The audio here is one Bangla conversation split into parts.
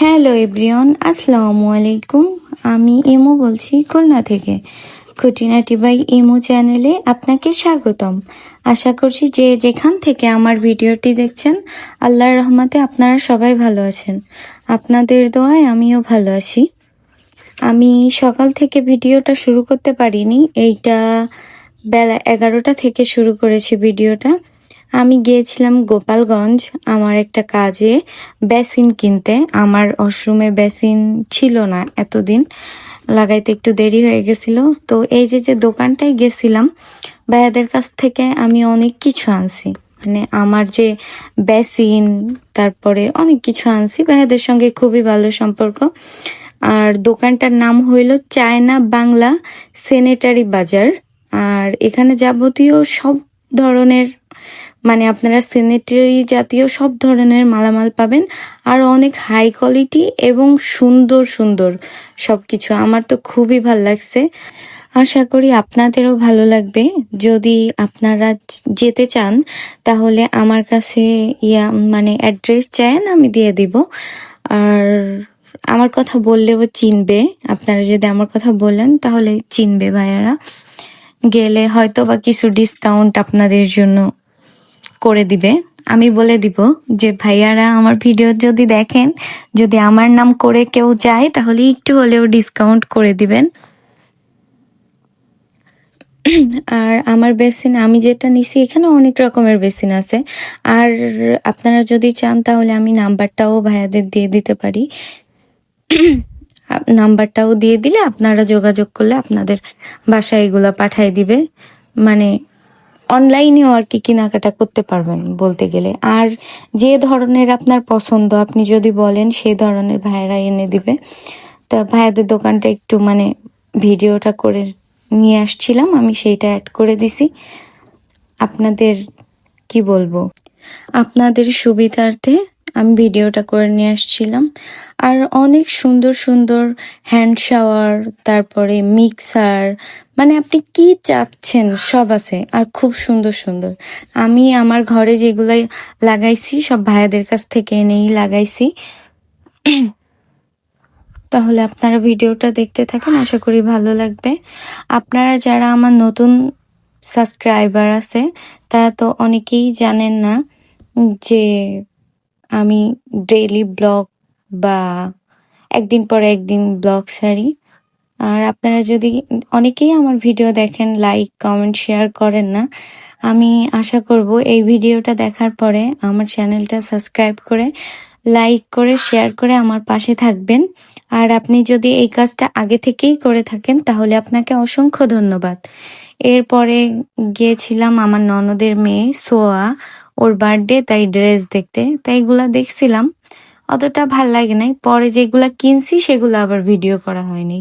হ্যালো এভরিওয়ান, আসসালামু আলাইকুম। আমি ইমু বলছি খুলনা থেকে। খুঁটিনাটি বাই ইমু চ্যানেলে আপনাকে স্বাগতম। আশা করছি যে যেখান থেকে আমার ভিডিওটি দেখছেন, আল্লাহর রহমতে আপনারা সবাই ভালো আছেন। আপনাদের দোয়ায় আমিও ভালো আছি। আমি সকাল থেকে ভিডিওটা শুরু করতে পারিনি, এইটা বেলা এগারোটা থেকে শুরু করেছি ভিডিওটা। আমি গিয়েছিলাম গোপালগঞ্জ, আমার একটা কাজে বেসিন কিনতে। আমার ওয়াশরুমে বেসিন ছিল না এতদিন, লাগাইতে একটু দেরি হয়ে গেছিল। তো এই যে যে দোকানটায় গেছিলাম, ভাইয়াদের কাছ থেকে আমি অনেক কিছু আনছি। মানে আমার যে বেসিন, তারপরে অনেক কিছু আনছি, ভাইয়াদের সঙ্গে খুবই ভালো সম্পর্ক। আর দোকানটার নাম হইল চায়না বাংলা সেনেটারি বাজার। আর এখানে যাবতীয় সব ধরনের মানে আপনারা সেনেটারি জাতীয় সব ধরনের মালামাল পাবেন, আর অনেক হাই কোয়ালিটি এবং সুন্দর সুন্দর সব কিছু আমার তো খুবই ভালো লাগছে। আশা করি আপনাদেরও ভালো লাগবে। যদি আপনারা যেতে চান, তাহলে আমার কাছে ইয়া মানে অ্যাড্রেস চান আমি দিয়ে দিব। আর আমার কথা বললেও চিনবে। আপনারা যদি আমার কথা বলেন, তাহলে চিনবে ভাইয়ারা। গেলে হয়তো বা কিছু ডিসকাউন্ট আপনাদের জন্য করে দিবে। আমি বলে দিব যে, ভাইয়ারা, আমার ভিডিও যদি দেখেন, যদি আমার নাম করে কেউ যায়, তাহলে একটু হলেও ডিসকাউন্ট করে দিবেন। আর আমার বেসিন, আমি যেটা নিছি, এখানে অনেক রকমের বেসিন আছে। আর আপনারা যদি চান, তাহলে আমি নাম্বারটাও ভাইয়াদের দিয়ে দিতে পারি। নাম্বারটাও দিয়ে দিলে আপনারা যোগাযোগ করলে আপনাদের বাসায় এগুলা পাঠাই দিবে। মানে অনলাইনেও আর কি কেনাকাটা করতে পারবেন বলতে গেলে। আর যে ধরনের আপনার পছন্দ, আপনি যদি বলেন সেই ধরনের ভাইয়েরা এনে দিবে। তা ভাইয়াদের দোকানটা একটু মানে ভিডিওটা করে নিয়ে আসছিলাম, আমি সেইটা অ্যাড করে দিছি। আপনাদের কি বলব? আপনাদের সুবিধার্থে আমি ভিডিওটা করে নিয়ে আসছিলাম। আর অনেক সুন্দর সুন্দর হ্যান্ড শাওয়ার তারপরে মিক্সার মানে আপনি কি চাচ্ছেন, সব আছে, আর খুব সুন্দর সুন্দর। আমি আমার ঘরে যেগুলো লাগাইছি, সব ভাইয়াদের কাছ থেকে এনেই লাগাইছি। তাহলে আপনারা ভিডিওটা দেখতে থাকেন, আশা করি ভালো লাগবে। আপনারা যারা আমার নতুন সাবস্ক্রাইবার আছে, তারা তো অনেকেই জানেন না যে আমি ডেইলি ব্লগ বা একদিন পর একদিন ব্লগ সারি। আর আপনারা যদি অনেকেই আমার ভিডিও দেখেন লাইক কমেন্ট শেয়ার করেন না, আমি আশা করব এই ভিডিওটা দেখার পরে আমার চ্যানেলটা সাবস্ক্রাইব করে লাইক করে শেয়ার করে আমার পাশে থাকবেন। আর আপনি যদি এই কাজটা আগে থেকেই করে থাকেন, তাহলে আপনাকে অসংখ্য ধন্যবাদ। এরপরে গিয়েছিলাম আমার ননদের মেয়ে সোয়া। ওর বার্থডে তাই ড্রেস দেখতে, তাই এগুলা দেখছিলাম। অতটা ভালো লাগে নাই। পরে যেগুলা কিনছি, সেগুলো আবার ভিডিও করা হয়নি।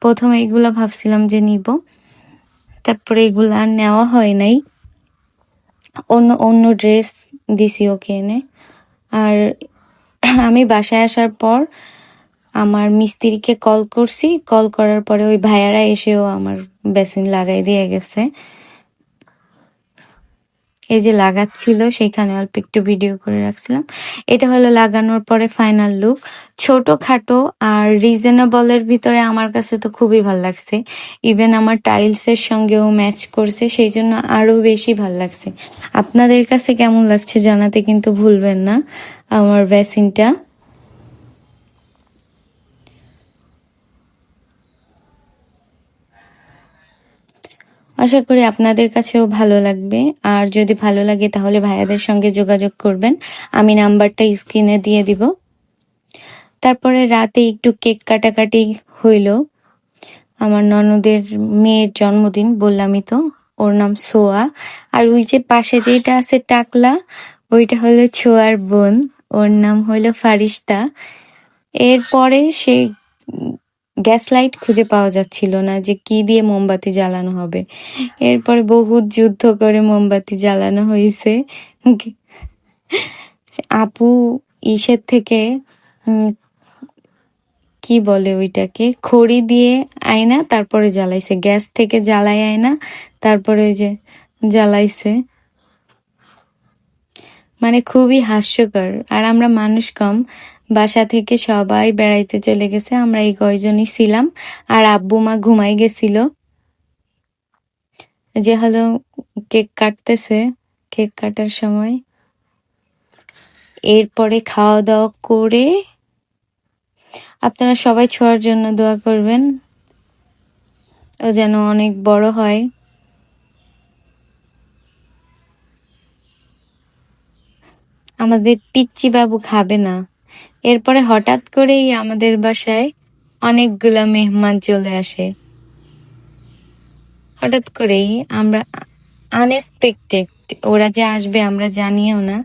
প্রথমে এগুলা ভাবছিলাম যে নিব। তারপরে এগুলা আর নেওয়া হয় নাই। অন্য অন্য ড্রেস দিছি ওকে এনে। আর আমি বাসায় আসার পর আমার মিস্ত্রিকে কল করছি। কল করার পরে ওই ভাইয়ারা এসেও আমার বেসিন লাগাই দিয়ে গেছে। এই যে লাগাচ্ছিল সেইখানে অল্প একটু ভিডিও করে রাখছিলাম। এটা হলো লাগানোর পরে ফাইনাল লুক ছোটখাটো আর রিজনেবলের ভিতরে আমার কাছে তো খুবই ভালো লাগছে। ইভেন আমার টাইলসের সঙ্গেও ম্যাচ করছে, সেই জন্য আরও বেশি ভালো লাগছে। আপনাদের কাছে কেমন লাগছে জানাতে কিন্তু ভুলবেন না। আমার বেসিনটা আশা করি আপনাদের কাছেও ভালো লাগবে। আর যদি ভালো লাগে, তাহলে ভাইয়াদের সঙ্গে যোগাযোগ করবেন। আমি নাম্বারটা স্ক্রিনে দিয়ে দিব। তারপরে রাতে একটু কেক কাটাকাটি হইল। আমার ননদের মেয়ের জন্মদিন, বললামই তো। ওর নাম সোয়া। আর ওই যে পাশে যেটা আছে টাকলা, ওইটা হলো ছোয়ার বোন। ওর নাম হইল ফারিস্তা। এরপরে সে গ্যাস লাইট খুঁজে পাওয়া যাচ্ছিল না যে কি দিয়ে মোমবাতি জ্বালানো হবে। এরপরে বহুত যুদ্ধ করে মোমবাতি জ্বালানো হয়েছে আপু ইসের থেকে কি বলে ওইটাকে, খড়ি দিয়ে আয়না, তারপরে জ্বালাইছে। গ্যাস থেকে জ্বালাই আয়না, তারপরে ওই যে জ্বালাইছে। মানে খুবই হাস্যকর। আর আমরা মানুষ কম বাসা থেকে সবাই বেড়াইতে চলে গেছে, আমরা এই কয়জনই ছিলাম আর আব্বু মা ঘুমাই গেছিল। যে হলো কেক কাটতেছে, কেক কাটার সময়। এরপরে খাওয়া দাওয়া করে আপনারা সবাই ছোঁয়ার জন্য দোয়া করবেন, ও যেন অনেক বড় হয়। আমাদের পিচ্চি বাবু খাবে না। এরপরে হঠাৎ করেই আমাদের বাসায় অনেকগুলা মেহমান চলে আসে। হঠাৎ করেই আমরা আনএক্সপেক্টেড ওরা যে আসবে আমরা জানিও না।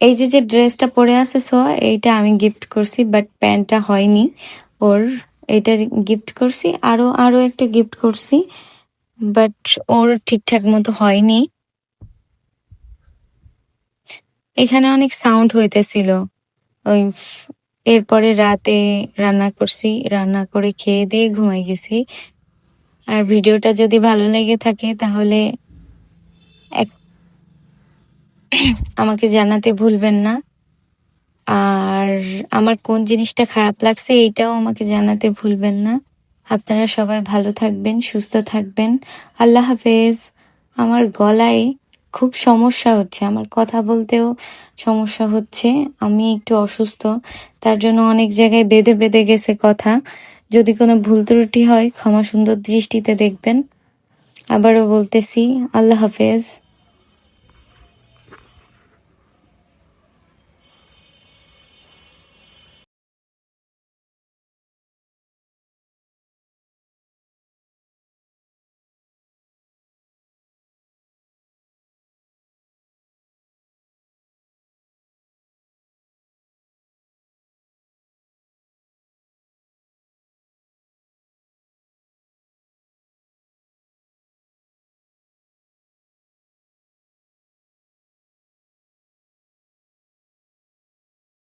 এই যে যে ড্রেসটা পরে আছে, সোয়া, এইটা আমি গিফট করছি বাট প্যান্টটা হয়নি। ওর এটা গিফট করছি, আরও আরও একটা গিফট করছি বাট ওর ঠিকঠাক মতো হয়নি। এখানে অনেক সাউন্ড হইতেছিল। ওই এরপরে রাতে রান্না করছি, রান্না করে খেয়ে দিয়ে ঘুমাই গেছি। আর ভিডিওটা যদি ভালো লেগে থাকে তাহলে এক আমাকে জানাতে ভুলবেন না। আর আমার কোন জিনিসটা খারাপ লাগছে এইটাও আমাকে জানাতে ভুলবেন না। আপনারা সবাই ভালো থাকবেন, সুস্থ থাকবেন। আল্লাহ হাফেজ। আমার গলায় খুব সমস্যা হচ্ছে, আমার কথা বলতেও সমস্যা হচ্ছে। আমি একটু অসুস্থ, তার জন্য অনেক জায়গায় বেঁধে বেঁধে গেছে কথা। যদি কোনো ভুল ত্রুটি হয়, ক্ষমা সুন্দর দৃষ্টিতে দেখবেন। আবারও বলতেছি, আল্লাহ হাফেজ।